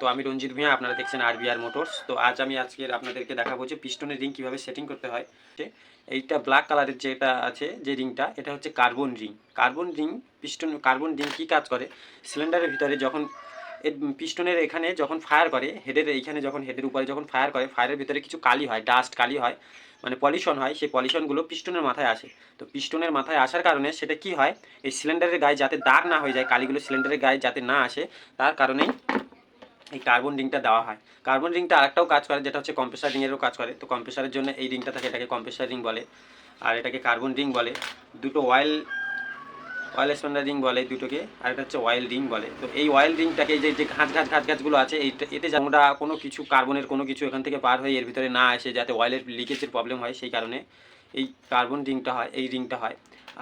তো আমি রঞ্জিত ভূঁইয়া, আপনারা দেখছেন আর আরবিআর মোটরস তো আজ আমি আজকের আপনাদেরকে দেখাবো যে পিস্টনের রিং কীভাবে সেটিং করতে হয়। এইটা ব্ল্যাক কালারের যেটা আছে, যে রিংটা, এটা হচ্ছে carbon ring carbon ring piston carbon ring কী কাজ করে? সিলিন্ডারের ভিতরে যখন এর পিস্টনের এখানে যখন ফায়ার করে হেডের এইখানে যখন হেডের উপরে যখন ফায়ার করে ফায়ারের ভিতরে কিছু কালি হয় ডাস্ট কালি হয় মানে পলিউশন হয়, সেই পলিউশনগুলো পিস্টনের মাথায় আসে। তো পিস্টনের মাথায় আসার কারণে সেটা কি হয়? এই সিলিন্ডারের গায়ে যাতে দাগ না হয়ে যায়, কালিগুলো সিলিন্ডারের গায়ে যাতে না আসে, তার কারণেই এই কার্বন রিংটা দেওয়া হয়। কার্বন রিংটা আরেকটাও কাজ করে, যেটা হচ্ছে কম্প্রেসার রিংয়েরও কাজ করে। তো কম্প্রেসারের জন্য এই রিংটা থাকে, এটাকে কম্প্রেসার রিং বলে। আর এটাকে কার্বন রিং বলে। দুটো অয়েল অয়েল স্প্যান্ডার রিং বলে দুটোকে, আর এটা হচ্ছে অয়েল রিং বলে। তো এই অয়েল রিংটাকে যে যে ঘাঁচ ঘাঁচ ঘাঁচ, ঘাঁচগুলো আছে এইটা এতে আমরা কোনো কিছু কার্বনের কোনো কিছু এখান থেকে পার হয়ে এর ভিতরে না আসে, যাতে অয়েলের লিকেজের প্রবলেম হয়, সেই কারণে এই কার্বন রিংটা হয়, এই রিংটা হয়।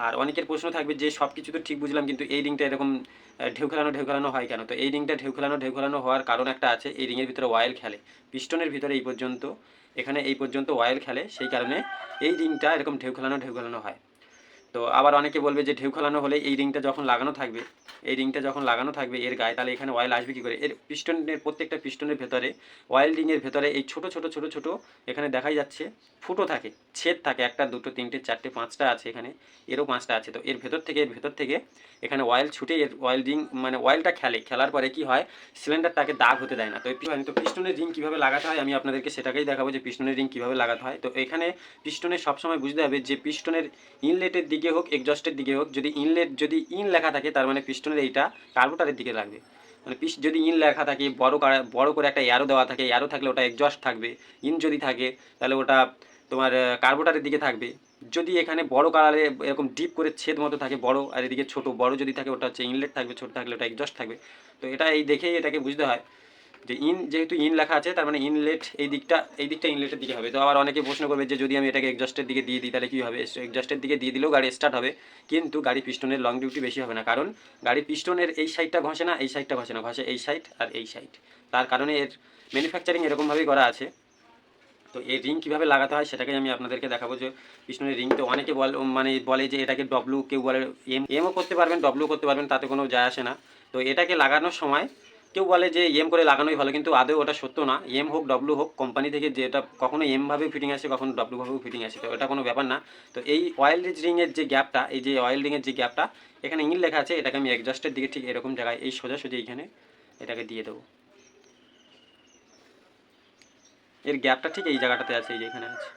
আর অনেকের প্রশ্ন থাকবে যে সব কিছু তো ঠিক বুঝলাম, কিন্তু এই রিংটা এরকম ঢেউ খেলানো ঢেউ খেলানো হয় কেন? তো এই রিংটা ঢেউ খেলানো ঢেউ খেলানো হওয়ার কারণ একটা আছে, এই রিংয়ের ভিতরে ওয়াইল খেলে। পিস্টনের ভিতরে এই পর্যন্ত, এখানে এই পর্যন্ত ওয়াইল খেলে, সেই কারণে এই রিংটা এরকম ঢেউ খেলানো ঢেউ খেলানো হয়। তো আবার অনেকে বলবে যে ঢেউ খেলানো হলে এই রিংটা যখন লাগানো থাকবে, এই রিংটা যখন লাগানো থাকবে এর গায়ে, তাহলে এখানে অয়েল আসবে কী করে? এর পিস্টনের, প্রত্যেকটা পিস্টনের ভেতরে অয়েল রিংয়ের ভেতরে এই ছোট ছোট ছোট ছোট এখানে দেখাই যাচ্ছে ফুটো থাকে, ছেদ থাকে একটা, দুটো, তিনটে, চারটে, পাঁচটা আছে এখানে, এরও পাঁচটা আছে। তো এর ভেতর থেকে, এর ভেতর থেকে এখানে অয়েল ছুটে, এর অয়েল রিং মানে অয়েলটা খেলে। খেলার পরে কি হয়? সিলিন্ডারটাকে দাগ হতে দেয় না। তো তো পিস্টনের রিং কীভাবে লাগাতে হয়? আমি আপনাদেরকে সেটাকেই দেখাবো যে পিস্টনের রিং কীভাবে লাগাতে হয়। তো এখানে পিস্টনের সবসময় বুঝতে হবে যে পিস্টনের ইনলেটের দিকে হোক এক্সস্টের দিকে হোক, যদি ইনলেট যদি ইন লেখা থাকে, তার মানে পিস্টনের এইটা কার্বোটারের দিকে লাগবে। মানে পিস যদি ইন লেখা থাকে, বড় বড় করে একটা অ্যারো দেওয়া থাকে অ্যারো থাকলে ওটা এক্সস্ট থাকবে। ইন যদি থাকে, তাহলে ওটা তোমার কার্বোটারের দিকে থাকবে। যদি এখানে বড় কালারে এরকম ডিপ করে ছেদ মতো থাকে, বড়, আর এদিকে ছোট, বড় যদি থাকে, ওটা হচ্ছে ইনলেট থাকবে, ছোট থাকলে ওটা এক্সস্ট থাকবে। তো এটা এই দেখেই এটাকে বুঝতে হয়। যে ইন যেহেতু ইন লেখা আছে, তার মানে ইনলেট এই দিকটা এই দিকটা ইনলেটের দিকে হবে। তো আবার অনেকে প্রশ্ন করবে যে যদি আমি এটাকে এক্সস্টের দিকে দিয়ে দিই, তাহলে কী হবে? এক্সস্টের দিকে দিয়ে দিলেও গাড়ি স্টার্ট হবে। কিন্তু গাড়ি পিস্টনের লং ডিউটি বেশি হবে না। কারণ গাড়ি পিস্টনের এই সাইডটা ঘষে না, এই সাইডটা ঘষে না। ঘষে এই সাইড আর এই সাইড তার কারণে এর ম্যানুফ্যাকচারিং এরকমভাবেই করা আছে। তো এই রিং কীভাবে লাগাতে হয়, সেটাকে আমি আপনাদেরকে দেখাবো যে পিছনের রিং তো অনেকে বল মানে বলে যে এটাকে ডব্লু কেউ বলে এম এমও করতে পারবেন ডব্লু করতে পারবেন, তাতে কোনো যায় আসে না। তো এটাকে লাগানোর সময় কেউ বলে যে এম করে লাগানোই ভালো, কিন্তু আদৌ ওটা সত্য না। এম হোক ডব্লু হোক কোম্পানি থেকে যেটা কখনো এমভাবেও ফিটিং আসে, কখনো ডব্লুভাবেও ফিটিং আসে, তো এটা কোনো ব্যাপার না। তো এই অয়েল রিংয়ের যে গ্যাপটা এই যে অয়েল রিংয়ের যে গ্যাপটা এখানে ইং লেখা আছে, এটাকে আমি এক্সস্টের দিকে ঠিক এরকম জায়গায়, এই সোজাসুজি এইখানে এটাকে দিয়ে দেবো। এর গ্যাপটা ঠিক এই জায়গাটাতে আছে, এই যে এখানে আছে।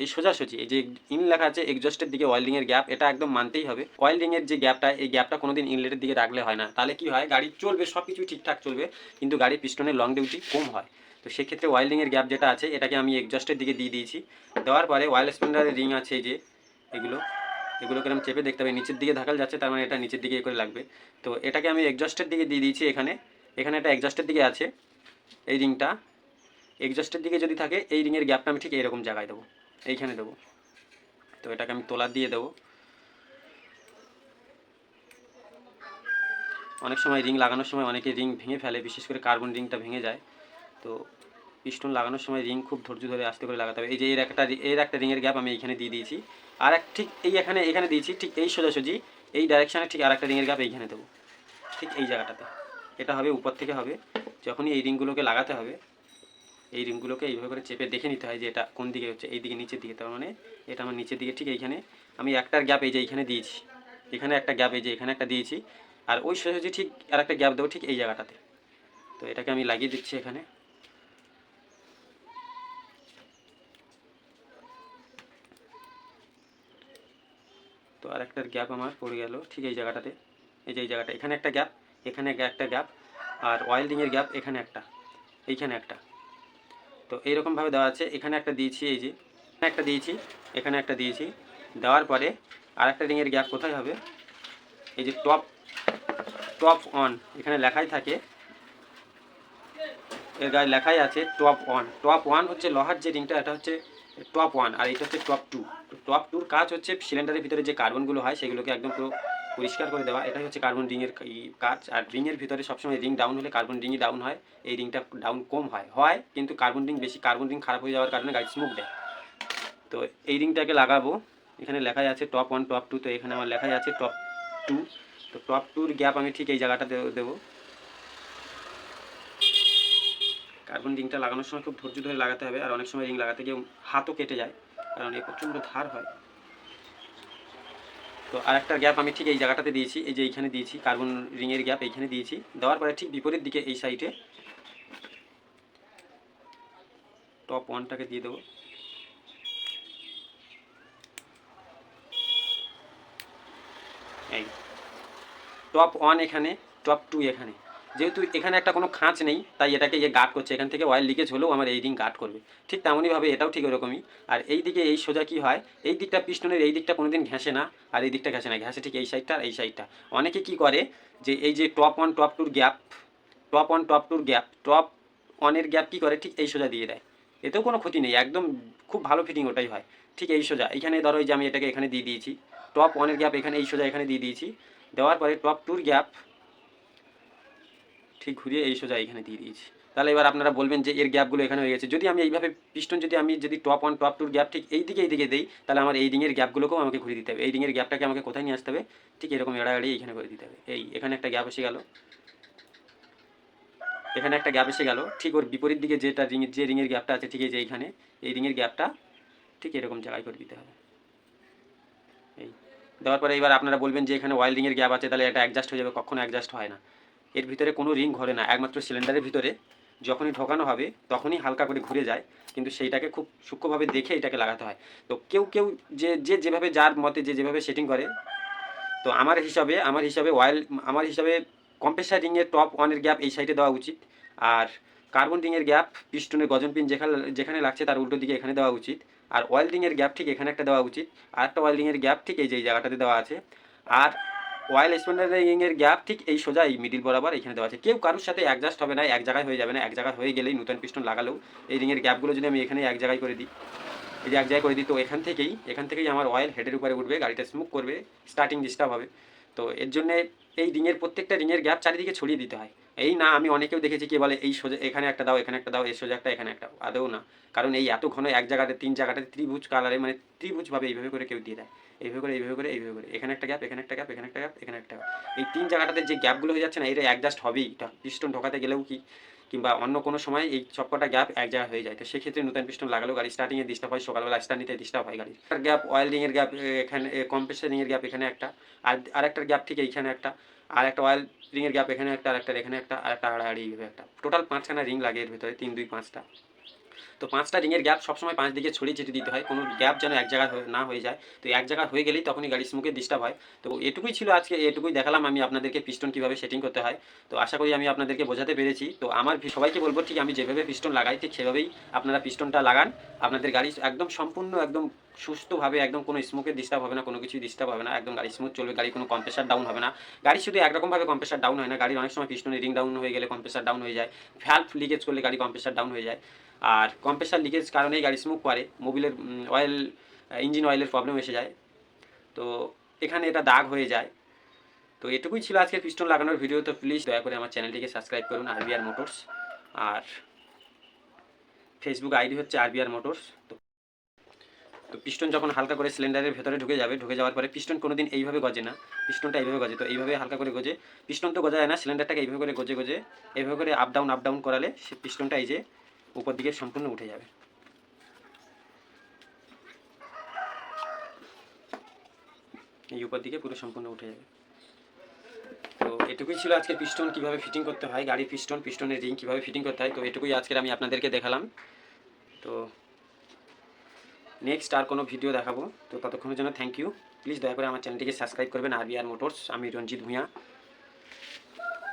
এই সোজাসুজি, এই যে ইন লেখা আছে এক্সস্টের দিকে ওয়েল্ডিং এর গ্যাপ এটা একদম মানতেই হবে। ওয়েল্ডিং এর যে গ্যাপটা এই গ্যাপটা কোনোদিন ইনলেটের দিকে রাখলে হয় না। তাহলে কি হয়, গাড়ি চলবে সব কিছুই ঠিকঠাক চলবে, কিন্তু গাড়ির পিস্টনের লং ডিউটি কম হয়। তো সেক্ষেত্রে ওয়েল্ডিং এর গ্যাপ যেটা আছে, এটাকে আমি এক্সস্টের দিকে দিয়ে দিয়েছি। দেওয়ার পরে ওয়াইল স্পেন্ডারের রিং আছে যে, এগুলো, এগুলোকে আমি চেপে দেখতে হবে। নিচের দিকে ধাকাল যাচ্ছে, তার মানে এটা নিচের দিকে করে লাগবে। তো এটাকে আমি এক্সস্টের দিকে দিয়ে দিয়েছি এখানে। এখানে একটা এক্সস্টের দিকে আছে, এই রিংটা এক্সস্টের দিকে যদি থাকে, এই রিংয়ের গ্যাপটা আমি ঠিক এরকম জায়গায় দেবো। এইখানে দেবো। তো এটাকে আমি তোলা দিয়ে দেবো। অনেক সময় রিং লাগানোর সময় অনেকে রিং ভেঙে ফেলে, বিশেষ করে কার্বন রিংটা ভেঙে যায়। তো পিস্টন লাগানোর সময় রিং খুব ধৈর্য ধরে আস্তে করে লাগাতে হবে। এই যে এর একটা এর একটা রিংয়ের গ্যাপ আমি এইখানে দিয়ে দিয়েছি। আর এক ঠিক এই এখানে এখানে দিয়েছি, ঠিক এই সোজাসুজি, এই ডাইরেকশানে ঠিক আর একটা রিংয়ের গ্যাপ এইখানে দেবো। ঠিক এই জায়গাটাতে। এটা হবে, উপর থেকে হবে। যখনই এই রিংগুলোকে লাগাতে হবে এই রিংগুলোকে এইভাবে করে চেপে দেখে নিতে হয় যে এটা কোন দিকে হচ্ছে, এই দিকে নিচের দিকে। তার মানে এটা আমার নিচের দিকে, ঠিক এইখানে। আমি একটার গ্যাপ এই যে এইখানে দিয়েছি, এখানে একটা গ্যাপ এই যে এখানে একটা দিয়েছি, আর ওই সোজাসুজি ঠিক আর একটা গ্যাপ দেবো ঠিক এই জায়গাটাতে। তো এটাকে আমি লাগিয়ে দিচ্ছি এখানে। তো আর একটার গ্যাপ আমার পড়ে গেল ঠিক এই জায়গাটাতে, এই যে এই জায়গাটা। এখানে একটা গ্যাপ, এখানে একটা গ্যাপ, আর ওয়েল্ডিংয়ের গ্যাপ এখানে একটা, এইখানে একটা। তো এইরকমভাবে দেওয়া আছে। এখানে একটা দিয়েছি, এই যে একটা দিয়েছি, এখানে একটা দিয়েছি। দেওয়ার পরে আর একটা রিংয়ের গ্যাপ কোথায় হবে? এই যে টপ টপ অন, এখানে লেখাই থাকে। এর গায়ে লেখাই আছে টপ ওয়ান টপ ওয়ান হচ্ছে লোহার যে রিংটা, এটা হচ্ছে টপ ওয়ান, আর এটা হচ্ছে টপ টু। টপ টুর কাজ হচ্ছে সিলিন্ডারের ভিতরে যে কার্বনগুলো হয়, সেগুলোকে একদম পুরো পরিষ্কার করে দেওয়া, এটাই হচ্ছে কার্বন রিংয়ের কাজ। আর রিংয়ের ভিতরে সবসময় রিং ডাউন হলে কার্বন রিংই ডাউন হয়, এই রিংটা ডাউন কম হয়। হয়, কিন্তু কার্বন রিং বেশি কার্বন রিং খারাপ হয়ে যাওয়ার কারণে গাড়ি স্মোক দেয়। তো এই রিংটাকে লাগাবো। এখানে লেখাই আছে টপ ওয়ান টপ টু তো এখানে আমার লেখাই আছে টপ টু তো টপ টুর গ্যাপ আমি ঠিক এই জায়গাটা দেবো। কার্বন রিংটা লাগানোর সময় খুব ধৈর্য ধরে লাগাতে হবে, আর অনেক সময় রিং লাগাতে গিয়ে হাতও কেটে যায়, কারণ এ প্রচণ্ড ধার হয়। তো আর একটা গ্যাপ আমি ঠিক এই জায়গাটাতে দিয়েছি, এই যে এইখানে দিয়েছি কার্বন রিংয়ের গ্যাপ এইখানে দিয়েছি। দেওয়ার পরে ঠিক বিপরীত দিকে এই সাইডে টপ ওয়ানটাকে দিয়ে দেবো। এই। টপ ওয়ান এখানে টপ টু এখানে। যেহেতু এখানে একটা কোনো খাঁচ নেই, তাই এটাকে ইয়ে গার্ড করছে। এখান থেকে অয়েল লিকেজ হলেও আমার এই রিং গার্ড করবে। ঠিক তেমনইভাবে এটাও ঠিক ওরকমই। আর এই দিকে এই সোজা কি হয়? এই দিকটা পিস্টনের এই দিকটা কোনোদিন ঘেঁষে না, আর এই দিকটা ঘেঁষে না। ঘেঁষে ঠিক এই সাইডটা আর এই সাইডটা অনেকে কি করে? যে এই যে টপ ওয়ান টপ টুর গ্যাপ টপ ওয়ান টপ টুর গ্যাপ টপ ওয়ানের গ্যাপ কী করে? ঠিক এই সোজা দিয়ে দেয়। এতেও কোনো ক্ষতি নেই। একদম খুব ভালো ফিটিং ওটাই হয়। ঠিক এই সোজা। এখানে ধরো যে আমি এটাকে এখানে দিয়ে দিয়েছি। টপ ওয়ানের গ্যাপ এখানে, এই সোজা এখানে দিয়ে দিয়েছি। দেওয়ার পরে টপ টুর গ্যাপ ঠিক ঘুরিয়ে এই সোজা এখানে দিয়ে দিয়েছি। তাহলে এবার আপনারা বলবেন যে এর গ্যাপগুলো এখানে হয়ে গেছে। যদি আমি এইভাবে পিস্টন যদি আমি যদি টপ ওয়ান টপ টুর গ্যাপ ঠিক এই দিকে এই দিকে দিই, তাহলে আমার এই রিংয়ের গ্যাপগুলোকেও আমাকে ঘুরিয়ে দিতে হবে। এই রিংয়ের গ্যাপটাকে আমাকে কোথায় নিয়ে আসতে হবে? ঠিক এরকম এড়াগাড়ি এখানে করে দিতে হবে। এই, এখানে একটা গ্যাপ এসে গেল। এখানে একটা গ্যাপ এসে গেল। ঠিক ওর বিপরীত দিকে যেটা রিংয়ের যে রিংয়ের গ্যাপটা আছে, ঠিক এই যে এইখানে, এই রিংয়ের গ্যাপটা ঠিক এরকম জায়গায় করে দিতে হবে। এই, দেওয়ার পরে এবার আপনারা বলবেন যে এখানে অয়েল রিংয়ের গ্যাপ আছে, তাহলে এটা অ্যাডজাস্ট হয়ে যাবে, কখনো অ্যাডজাস্ট হয় না। এর ভিতরে কোনো রিং ঘরে না, একমাত্র সিলিন্ডারের ভিতরে। যখনই ঢোকানো হবে, তখনই হালকা করে ঘুরে যায়, কিন্তু সেইটাকে খুব সূক্ষ্মভাবে দেখে এটাকে লাগাতে হয়। তো কেউ কেউ যে যে যেভাবে যার মতে, যে যেভাবে সেটিং করে, তো আমার হিসাবে আমার হিসাবে অয়েল আমার হিসাবে কম্প্রেসার রিংয়ের টপ ওয়ানের গ্যাপ এই সাইডে দেওয়া উচিত। আর কার্বন রিংয়ের গ্যাপ পিস্টনের গজন পিন যেখানে যেখানে লাগছে তার উল্টো দিকে এখানে দেওয়া উচিত। আর অয়েল রিংয়ের গ্যাপ ঠিক এখানে একটা দেওয়া উচিত। আর একটা অয়েল রিংয়ের গ্যাপ ঠিক এই যে জায়গাটাতে দেওয়া আছে। আর অয়েল এর গ্যাপ ঠিক এই সোজা এই মিডিল বরাবর এখানে দেওয়া আছে। কেউ কারোর সাথে অ্যাডজাস্ট হবে না, এক জায়গায় হয়ে যাবে না, এক জায়গায় হয়ে গেলেই নতুন পিস্টন লাগালেও এই রিংয়ের গ্যাপগুলো যদি আমি এখানে এক জায়গায় করে দিই এই যে এক জায়গায় করে দিই, তো এখান থেকেই এখান থেকেই আমার অয়েল হেডের উপরে উঠবে, গাড়িটা স্মুক করবে স্টার্টিং ডিস্টার্ব হবে। তো এর জন্য এই রিংয়ের প্রত্যেকটা রিংয়ের গ্যাপ চারিদিকে ছড়িয়ে দিতে হয়। এই না, আমি অনেকেও দেখেছি কি বলে, এই সোজা, এখানে একটা দাও, এখানে একটা দাও, এই সোজা একটা, এখানে একটা আদৌ না। কারণ এই এত ঘন এক জায়গাতে, তিন জায়গাতে ত্রিভুজ কালারে মানে ত্রিভুজভাবে এইভাবে করে কেউ দিয়ে দেয়। এইভাবে করে এইভাবে করে এইভাবে করে। এখানে একটা গ্যাপ এখানে একটা গ্যাপ এখানে একটা গ্যাপ এখানে একটা গ্যাপ এই তিন জায়গাটাতে যে গ্যাপগুলো হয়ে যাচ্ছে না এটা অ্যাডজাস্ট হবেই। পিস্টন ঢোকাতে গেলেও কি? কিংবা অন্য কোনো সময় এই সবকটা গ্যাপ এক জায়গায় হয়ে যায়। তো সেক্ষেত্রে নতুন পিস্টন লাগালেও গাড়ি স্টার্টিংয়ে ডিস্টার্ব হয়, সকালবেলা স্টার্ট নিতে ডিস্টার্ব হয় গাড়ি একটা গ্যাপ অয়েল রিংয়ের গ্যাপ এখানে কম্প্রেসার রিংয়ের গ্যাপ এখানে একটা, আর, আরেকটার গ্যাপ ঠিক এইখানে একটা, আর একটা অয়েল রিংয়ের গ্যাপ এখানে একটা, আর একটা এখানে একটা, আর একটা আড়াআড়ি একটা। টোটাল পাঁচখানা রিং লাগে এর ভিতরে, তিন, দুই, পাঁচটা। তো পাঁচটা রিংয়ের গ্যাপ সবসময় পাঁচ দিকে ছড়িয়ে ছিটিয়ে দিতে হয়। কোনো গ্যাপ যেন এক জায়গায় না হয়ে যায়। তো এক জায়গায় হয়ে গেলেই তখনই গাড়ির স্মুকে ডিস্টার্ব হয়। তো এটুকুই ছিল আজকে, এটুকুই দেখালাম আমি আপনাদেরকে পিস্টন কীভাবে সেটিং করতে হয়। তো আশা করি আমি আপনাদেরকে বোঝাতে পেরেছি। তো আমার সবাইকে বলব ঠিক আমি যেভাবে পিস্টন লাগাই, ঠিক সেভাবেই আপনারা পিস্টনটা লাগান। আপনাদের গাড়ি একদম সম্পূর্ণ, একদম সুস্থভাবে, একদম কোনো স্মোকে ডিস্টার্ব হবে না, কোনো কিছু ডিস্টার্ব হবে না। একদম গাড়ি স্মুথ চলবে গাড়ি কোনো কম্প্রেসার ডাউন হবে না। গাড়ি শুধু একরকমভাবে কম্প্রেসার ডাউন হয় না। গাড়ির অনেক সময় পিস্টনে রিং ডাউন হয়ে গেলে কম্প্রেসার ডাউন হয়ে যায়। ভ্যালভ লিকেজ করলে গাড়ি কম্প্রেসার ডাউন হয়ে যায়। আর কম্প্রেসার লিকেজ কারণেই গাড়ি স্মুক করে মোবিলের অয়েল ইঞ্জিন অয়েলের প্রবলেম এসে যায়। তো এখানে এটা দাগ হয়ে যায়। তো এটুকুই ছিল আজকের পিস্টন লাগানোর ভিডিও তো প্লিজ দয়া করে আমার চ্যানেলটিকে সাবস্ক্রাইব করুন আরবিআর মোটরস আর ফেসবুক আইডি হচ্ছে আরবিআর মোটরস তো তো পিস্টন যখন হালকা করে সিলিন্ডারের ভেতরে ঢুকে যাবে, ঢুকে যাওয়ার পরে পিস্টন কোনোদিন এইভাবে গজে না। পিস্টনটা এইভাবে গজে, তো এইভাবে হালকা করে গজে। পিস্টন তো গজা যায় না সিলিন্ডারটাকে এইভাবে করে গজে গজে। এইভাবে করে আপ ডাউন আপ ডাউন করালে সে পিস্টনটা এই যে উপর দিকে সম্পূর্ণ উঠে যাবে। এই উপর দিকে পুরো সম্পূর্ণ উঠে যাবে। তো এটুকুই ছিল আজকে পিস্টন কীভাবে ফিটিং করতে হয় গাড়ির পিস্টন পিস্টনের রিং কীভাবে ফিটিং করতে হয়, তো এটুকুই আজকের আমি আপনাদেরকে দেখালাম। তো নেক্সট আর কোনো ভিডিও দেখাবো। তো ততক্ষণের জন্য থ্যাংক ইউ প্লিজ দয়া করে আমার চ্যানেলটিকে সাবস্ক্রাইব করবেন আরবিআর মোটরস আমি রঞ্জিত ভূঁইয়া।